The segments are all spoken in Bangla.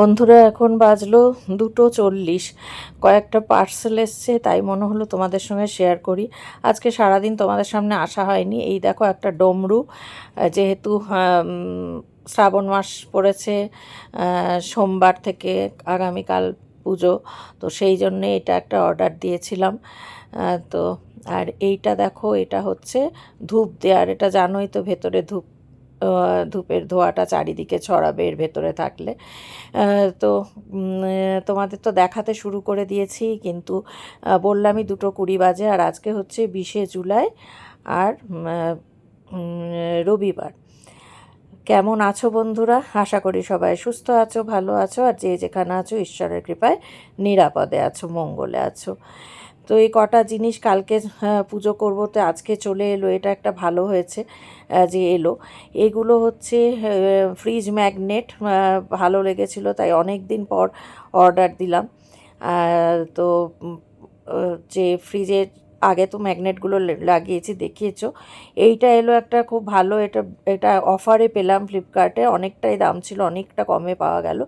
বন্ধুরা, এখন বাজলো দুটো চল্লিশ। কয়েকটা পার্সেল এসছে, তাই মনে হলো তোমাদের সঙ্গে শেয়ার করি। আজকে সারাদিন তোমাদের সামনে আসা হয়নি। এই দেখো একটা ডমরু যেহেতু শ্রাবণ মাস পড়েছে সোমবার থেকে আগামীকাল পুজো, তো সেই জন্যে এটা একটা অর্ডার দিয়েছিলাম। তো, আর এইটা দেখো, এটা হচ্ছে ধূপ দেওয়ার এটা জানোই তো ভেতরে ধূপ ধূপের ধোঁয়াটা চারিদিকে ছড়াবে এর ভেতরে থাকলে। তো তোমাদের তো দেখাতে শুরু করে দিয়েছি, কিন্তু বললামই দুটো কুড়ি বাজে আর আজকে হচ্ছে বিশে জুলাই আর রবিবার। কেমন আছো বন্ধুরা? আশা করি সবাই সুস্থ আছো, ভালো আছো, আর যে যেখানে আছো, ঈশ্বরের কৃপায় নিরাপদে আছো, মঙ্গলে আছো। তো এই কটা জিনিস কালকে পুজো করব, তো আজকে চলে এলো, এটা একটা ভালো হয়েছে যে এলো। এগুলো হচ্ছে ফ্রিজ ম্যাগনেট ভালো লেগেছিল, তাই অনেক দিন পর অর্ডার দিলাম। তো যে ফ্রিজের আগে তো ম্যাগনেটগুলো লাগিয়েছি, দেখিয়েছো। এইটা এলো একটা খুব ভালো, এটা এটা অফারে পেলাম ফ্লিপকার্টে অনেকটাই দাম ছিল, অনেকটা কমে পাওয়া গেল।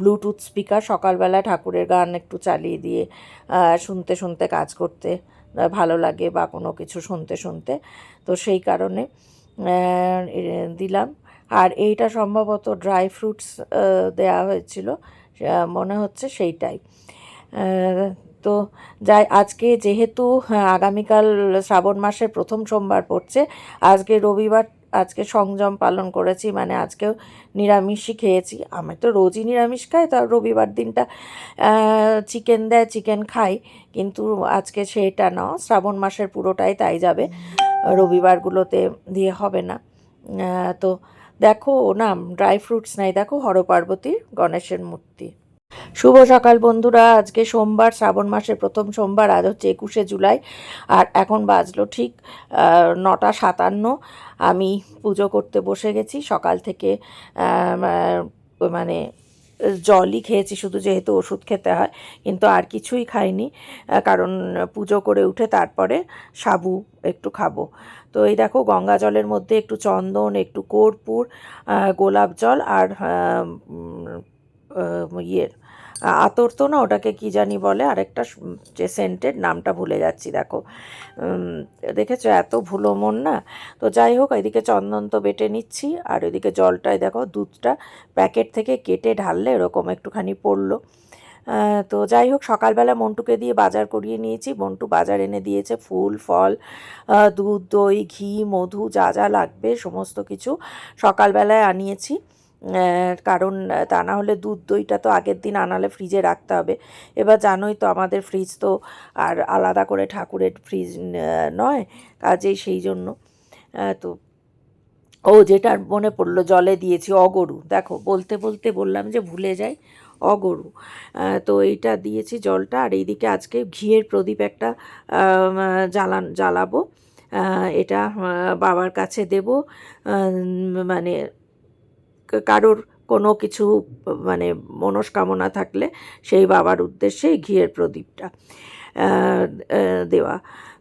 ব্লুটুথ স্পিকার সকালবেলা ঠাকুরের গান একটু চালিয়ে দিয়ে শুনতে শুনতে কাজ করতে ভালো লাগে বা কোনো কিছু শুনতে শুনতে। তো সেই কারণে দিলাম। আর এইটা সম্ভবত ড্রাই ফ্রুটস দেওয়া হয়েছিল মনে হচ্ছে সেইটাই। তো যাই আজকে যেহেতু হ্যাঁ, আগামীকাল শ্রাবণ মাসের প্রথম সোমবার পড়ছে আজকে রবিবার আজকে সংযম পালন করেছি মানে আজকেও নিরামিষই খেয়েছি। আমি তো রোজই নিরামিষ খাই তো রবিবার দিনটা চিকেন দেয় চিকেন খাই কিন্তু আজকে সেটা না শ্রাবণ মাসের পুরোটাই তাই যাবে রবিবারগুলোতে দিয়ে হবে না। তো দেখো না ড্রাই ফ্রুটস নাই দেখো হরপার্বতীর গণেশের মূর্তি। শুভ সকাল বন্ধুরা। আজকে সোমবার, শ্রাবণ মাসের প্রথম সোমবার, আজ হচ্ছে একুশে জুলাই, আর এখন বাজলো ঠিক নটা সাতান্ন। আমি পুজো করতে বসে গেছি, সকাল থেকে মানে জলই খেয়েছি, শুধু যেহেতু ওষুধ খেতে হয়, কিন্তু আর কিছুই খাইনি কারণ পুজো করে উঠে তারপরে সাবু একটু খাব। তো এই দেখো, গঙ্গা জলের মধ্যে একটু চন্দন, একটু কর্পূর গোলাপ জল আর ইয়ের আতর তো না, ওটাকে কি জানি বলে, আরেকটা যে সেন্টের নামটা ভুলে যাচ্ছি, দেখো। দেখেছ? এত ভুলো মন না? তো যাই হোক, এদিকে চন্দন তো বেটে নিচ্ছি, আর এদিকে জলটায় দেখো, দুধটা প্যাকেট থেকে কেটে ঢাললে এরকম একটুখানি পড়ল। তো যাই হোক, সকালবেলা মন্টুকে দিয়ে বাজার করিয়ে নিয়েছি। মন্টু বাজার এনে দিয়েছে ফুল, ফল দুধ, দই, ঘি, মধু, যা যা লাগবে, সমস্ত কিছু সকালবেলায় আনিয়েছি। কারণ তা না হলে দুধ দইটা তো আগের দিন আনালে ফ্রিজে রাখতে হবে। এবার জানোই তো আমাদের ফ্রিজ তো আর আলাদা করে ঠাকুরের ফ্রিজ নয়, কাজেই সেই জন্য। তো ও যেটা মনে পড়ল, জলে দিয়েছি, অগরু। দেখো, বলতে বলতে বললাম যে ভুলে যাই, অগরু। তো এইটা দিয়েছি জলটা আর এইদিকে আজকে ঘিয়ের প্রদীপ একটা জ্বালান, জ্বালাবো। এটা বাবার কাছে দেব। মানে কারোর কোনো কিছু মানে মনস্কামনা থাকলে সেই বাবার উদ্দেশ্যে ঘিয়ের প্রদীপটা দেওয়া।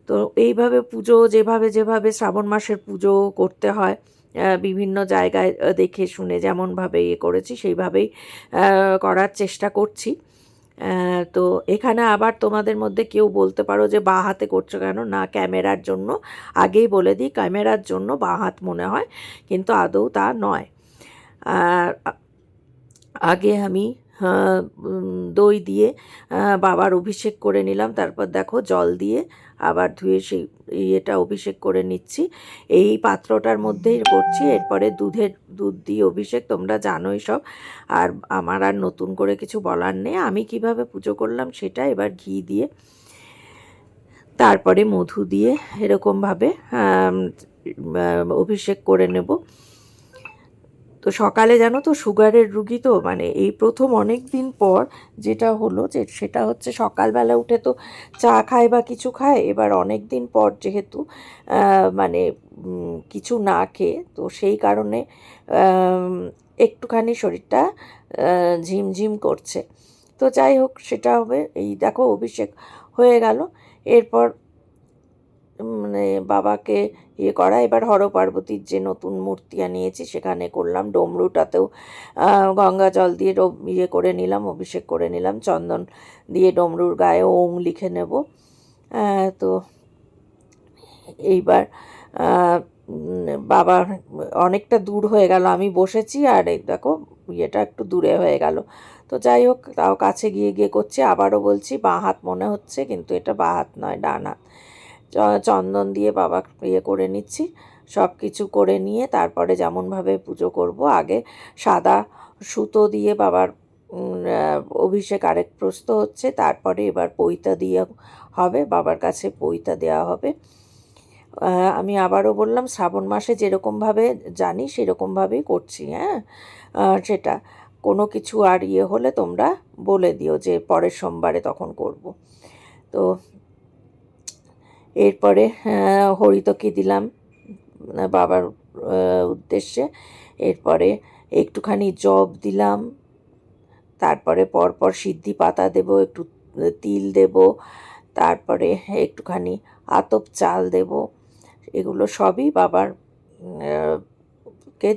তো এইভাবে পুজো, যেভাবে যেভাবে শ্রাবণ মাসের পুজো করতে হয় বিভিন্ন জায়গায় দেখে শুনে যেমনভাবে ইয়ে করেছি, সেইভাবেই করার চেষ্টা করছি। তো এখানে আবার তোমাদের মধ্যে কেউ বলতে পারো যে বাঁ হাতে করছ কেন? না, ক্যামেরার জন্য আগেই বলে দিই, ক্যামেরার জন্য বাঁ হাত মনে হয়, কিন্তু আদৌ তা নয়। আগে আমি দই দিয়ে বাবার অভিষেক করে নিলাম। তারপর দেখো জল দিয়ে আবার ধুয়ে সেই ইয়েটা অভিষেক করে নিচ্ছি। এই পাত্রটার মধ্যেই করছি। এরপরে দুধের, দুধ দিয়ে অভিষেক, তোমরা জানোই সব। আর আমার আর নতুন করে কিছু বলার নেই। আমি কীভাবে পুজো করলাম সেটা এবার ঘি দিয়ে, তারপরে মধু দিয়ে এরকমভাবে অভিষেক করে নেব। তো সকালে জানো তো সুগারের রুগী তো মানে এই প্রথম অনেক দিন পর যেটা হলো যে সেটা হচ্ছে সকালবেলা উঠে তো চা খায় বা কিছু খায়, এবার অনেক দিন পর যেহেতু মানে কিছু না খেয়ে, তো সেই কারণে একটুখানি শরীরটা ঝিমঝিম করছে। তো যাই হোক, সেটা হবে, এই দেখো অভিষেক হয়ে গেল। এরপর মানে বাবাকে ইয়ে করা। এবার হর পার্বতীর যে নতুন মূর্তি আনিয়েছি, সেখানে করলাম ডমরুটাতেও গঙ্গা জল দিয়ে ইয়ে করে নিলাম, অভিষেক করে নিলাম, চন্দন দিয়ে ডমরুর গায়ে ওং লিখে নেব। তো এইবার বাবা অনেকটা দূর হয়ে গেল, আমি বসেছি আর দেখো ইয়েটা একটু দূরে হয়ে গেল। তো যাই হোক, তাও কাছে গিয়ে গিয়ে করছি। আবারও বলছি, বাঁ হাত মনে হচ্ছে, কিন্তু এটা বাঁ হাত নয়, ডান হাত। চন্দন দিয়ে বাবা ইয়ে করে নিচ্ছি। সব কিছু করে নিয়ে তারপরে যেমনভাবে পুজো করব, আগে সাদা সুতো দিয়ে বাবার অভিষেক আরেক প্রস্ত হচ্ছে, তারপরে এবার পৈতা দিয়ে হবে, বাবার কাছে পৈতা দেওয়া হবে। আমি আবারও বললাম, শ্রাবণ মাসে যেরকমভাবে জানি সেরকমভাবেই করছি হ্যাঁ? সেটা। কোনো কিছু আর ইয়ে হলে তোমরা বলে দিও যে পরের সোমবারে তখন করব। তো এরপরে হরিতকি দিলাম বাবার উদ্দেশ্যে। এরপরে একটুখানি জব দিলাম, তারপরে পরপর সিদ্ধি পাতা দেব, একটু তিল দেব, তারপরে একটুখানি আতপ চাল দেব। এগুলো সবই বাবার কে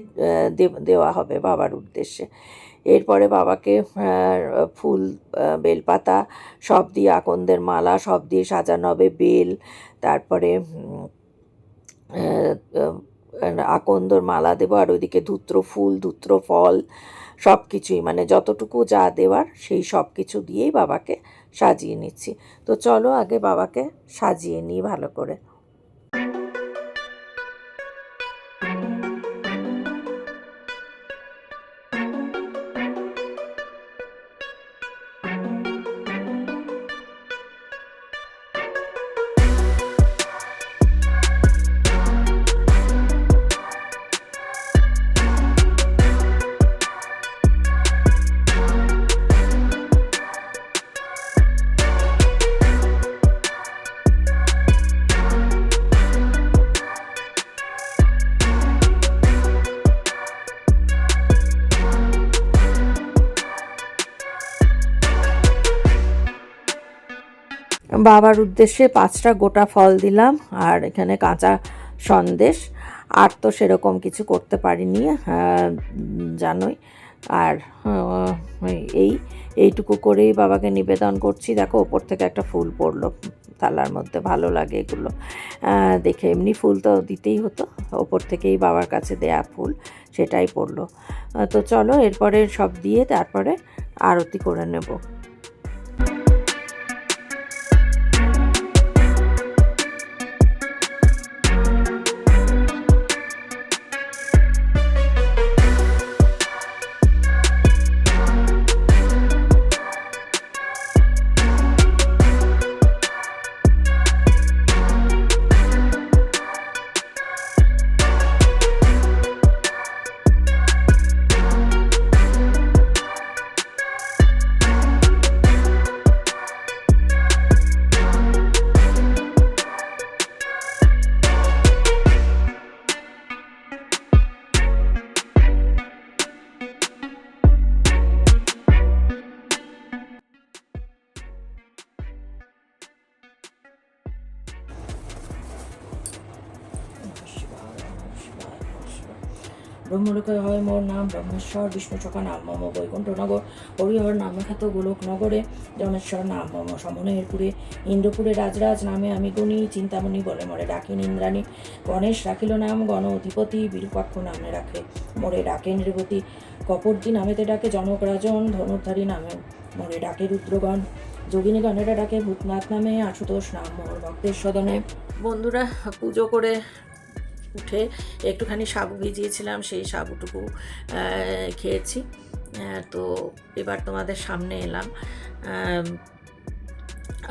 দেওয়া হবে বাবার উদ্দেশ্যে। এরপরে বাবাকে ফুল বেলপাতা সব দিয়ে আকন্দের মালা সব দিয়ে সাজানো হবে, বেল, তারপরে আকন্দর মালা দেবো আর ওইদিকে ধূত্র ফুল, ধূত্র ফল সব কিছুই মানে যতটুকু যা দেওয়ার সেই সব কিছু দিয়েই বাবাকে সাজিয়ে নিচ্ছি। তো চলো আগে বাবাকে সাজিয়ে নিই ভালো করে। বাবার উদ্দেশ্যে পাঁচটা গোটা ফল দিলাম, আর এখানে কাঁচা সন্দেশ। আর তো সেরকম কিছু করতে পারিনি জানোই। আর এই, এইটুকু করেই বাবাকে নিবেদন করছি। দেখো, ওপর থেকে একটা ফুল পড়ল থালার মধ্যে ভালো লাগে এগুলো। দেখে এমনি ফুল তো দিতেই হতো, ওপর থেকেই বাবার কাছে দেয়া ফুল, সেটাই পড়ল। তো চলো, এরপরে সব দিয়ে তারপরে আরতি করে নেব। ব্রহ্মলোকে হয় মোর নাম ব্রহ্মেশ্বর বিষ্ণু চকা নাম মম বৈকুণ্ঠনগর, হরিহর নামখ্যাত গোলক নগরে জনেশ্বর নাম মম সমনেরপুরে, ইন্দ্রপুরে রাজরাজ নামে আমি গুণী, চিন্তামণি বলে মরে ডাকিন ইন্দ্রাণী গণেশ রাখিল নাম গণ অধিপতি, বিরূপাক্ষ নামে রাখে মোরে ডাকে নৃপতি কপর্দি নামেতে ডাকে জনক রাজন নামে মোরে ডাকে রুদ্রগণ, যোগিনী গণেরা ডাকে ভূতনাথ নামে, আশুতোষ নাম মোর ভক্তের সদনে। বন্ধুরা, পুজো করে উঠে একটুখানি সাবু ভিজিয়েছিলাম, সেই সাবুটুকু খেয়েছি। তো এবার তোমাদের সামনে এলাম।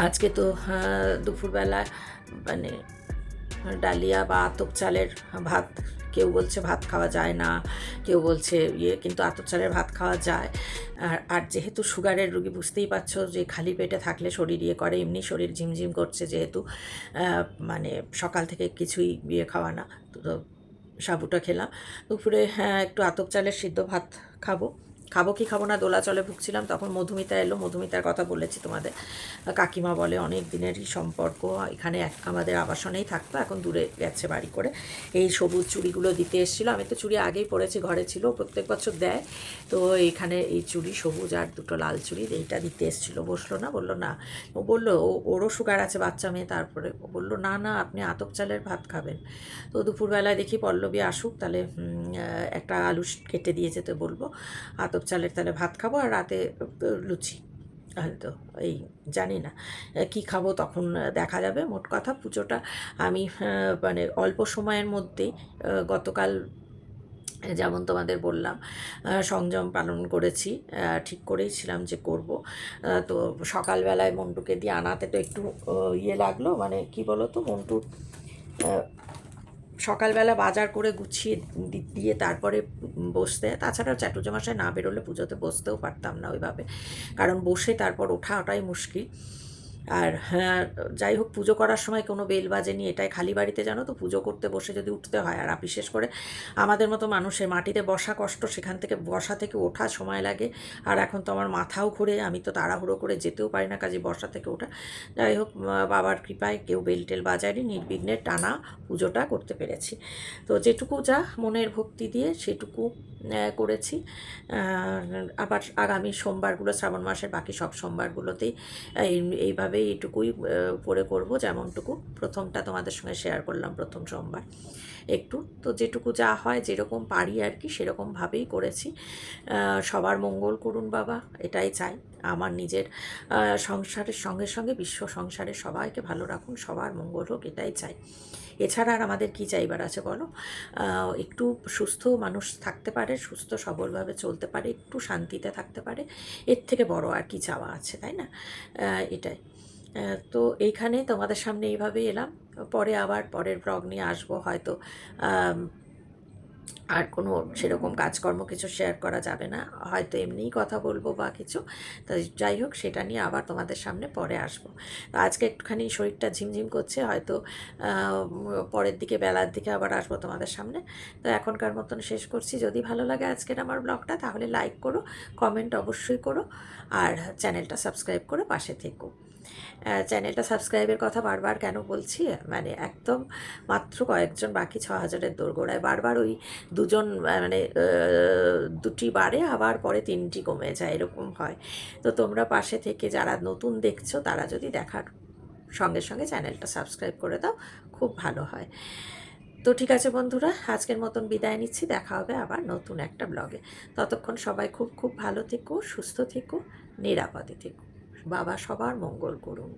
আজকে তো দুপুরবেলা মানে ডালিয়া বা আতপ চালের ভাত কেউ বলছে ভাত খাওয়া যায় না, কেউ বলছে ইয়ে কিন্তু আতর চালের ভাত খাওয়া যায়। আর আর যেহেতু সুগারের রুগী বুঝতেই পারছ যে খালি পেটে থাকলে শরীর ইয়ে করে, এমনি শরীর ঝিমঝিম করছে যেহেতু মানে সকাল থেকে কিছুই ইয়ে খাওয়া না। তো সাবুটা খেলাম। দুপুরে হ্যাঁ একটু আতপ চালের সিদ্ধ ভাত খাব। খাব কি খাব না, দোলাচলে ভুগছিলাম, তখন মধুমিতা এলো। মধুমিতার কথা বলেছি তোমাদের। কাকিমা বলে, অনেক দিনেরই সম্পর্ক, এখানে এক, আমাদের আবাসনেই থাকতো, এখন দূরে গেছে বাড়ি করে। এই সবুজ চুড়িগুলো দিতে এসেছিল। আমি তো চুড়ি আগেই পরেছি, ঘরে ছিল প্রত্যেক বছর দেয়। তো এইখানে এই চুড়ি, সবুজ আর দুটো লাল চুড়ি, এইটা দিতে এসেছিল। বসল না, বলল, না। ও বলল, ও, ওরও সুগার আছে, বাচ্চা মেয়ে, তারপরে? বলল, না না, আপনি আতপ চালের ভাত খাবেন। তো দুপুরবেলায় দেখি পল্লবী আসুক, তাহলে একটা আলু কেটে দিয়ে যেতে বলব, আতপ চালের তাহলে ভাত খাব আর রাতে লুচি। হয়তো এই জানি না কি খাব তখন দেখা যাবে। মোট কথা পুজোটা আমি মানে অল্প সময়ের মধ্যেই গতকাল যেমন তোমাদের বললাম সংযম পালন করেছি ঠিক করেই ছিলাম যে করব। তো সকালবেলায় মন্টুকে দিয়ে আনাতে তো একটু ইয়ে লাগল মানে কি বলো তো মন্টু আহ, সকালবেলা বাজার করে গুছিয়ে দিয়ে তারপরে বসতে, তাছাড়া চ্যাটুজামশায় না বেরোলে পুজোতে বসতেও পারতাম না ওইভাবে। কারণ বসে তারপর ওঠা ওটাই মুশকিল। আর হ্যাঁ যাই হোক পুজো করার সময় কোনো বেল বাজেনি, এটাই খালি বাড়িতে জানো তো, পুজো করতে বসে যদি উঠতে হয়, আর বিশেষ করে আমাদের মতো মানুষের মাটিতে বসা কষ্ট, সেখান থেকে বসা থেকে ওঠা সময় লাগে। আর এখন তো আমার মাথাও ঘুরে, আমি তো তাড়াহুড়ো করে যেতেও পারি না কাজে বসা থেকে ওঠা। যাই হোক বাবার কৃপায় কেউ বেল টেল বাজায়নি, নির্বিঘ্নে টানা পুজোটা করতে পেরেছি। তো যেটুকু যা মনের ভক্তি দিয়ে সেটুকু করেছি। আবার আগামী সোমবারগুলো, শ্রাবণ মাসের বাকি সব সোমবারগুলোতেই, এই এইভাবেই এটুকুই আহ, করে করব যেমনটুকু। প্রথমটা তোমাদের সঙ্গে শেয়ার করলাম প্রথম সোমবার একটু। তো যেটুকু যা হয় যেরকম পারি আর কি সেরকমভাবেই করেছি। সবার মঙ্গল করুন বাবা এটাই চাই। আমার নিজের সংসারের সঙ্গে সঙ্গে বিশ্ব সংসারের সবাইকে ভালো রাখুন সবার মঙ্গল হোক এটাই চাই। এছাড়া আর আমাদের কী চাইবার আছে বলো? একটু সুস্থ মানুষ থাকতে পারে সুস্থ সবলভাবে চলতে পারে একটু শান্তিতে থাকতে পারে। এর থেকে বড় আর কি চাওয়া আছে তাই না? এটাই। তো এইখানে তোমাদের সামনে এইভাবে এলাম। পরে আবার পরের ব্লগ নিয়ে আসব, হয়তো আর কোনো সেরকম কাজকর্ম কিছু শেয়ার করা যাবে না। হয়তো এমনিই কথা বলব বা কিছু। তাই যাই হোক, সেটা নিয়ে আবার তোমাদের সামনে পরে আসব। তো আজকে একটুখানি শরীরটা ঝিমঝিম করছে, হয়তো পরের দিকে, বেলার দিকে আবার আসব তোমাদের সামনে। তো এখনকার মতন শেষ করছি। যদি ভালো লাগে আজকের আমার ব্লগটা তাহলে লাইক করো কমেন্ট অবশ্যই করো, আর চ্যানেলটা সাবস্ক্রাইব করে পাশে থেকো। চ্যানেলটা সাবস্ক্রাইবের কথা বারবার কেন বলছি? মানে একদম মাত্র কয়েকজন, বাকি ছ হাজারের দোরগোড়ায়। বারবার ওই দুজন মানে দুটি বাড়ে, আবার পরে তিনটি কমে যায়, এরকম হয়। তো তোমরা পাশে থেকে যারা নতুন দেখছ, তারা যদি দেখার সঙ্গে সঙ্গে চ্যানেলটা সাবস্ক্রাইব করে দাও, খুব ভালো হয়। তো ঠিক আছে বন্ধুরা, আজকের মতন বিদায় নিচ্ছি। দেখা হবে আবার নতুন একটা ব্লগে। ততক্ষণ সবাই খুব খুব ভালো থেকো, সুস্থ থেকো, নিরাপদে থেকো। বাবা সবার মঙ্গল করুন।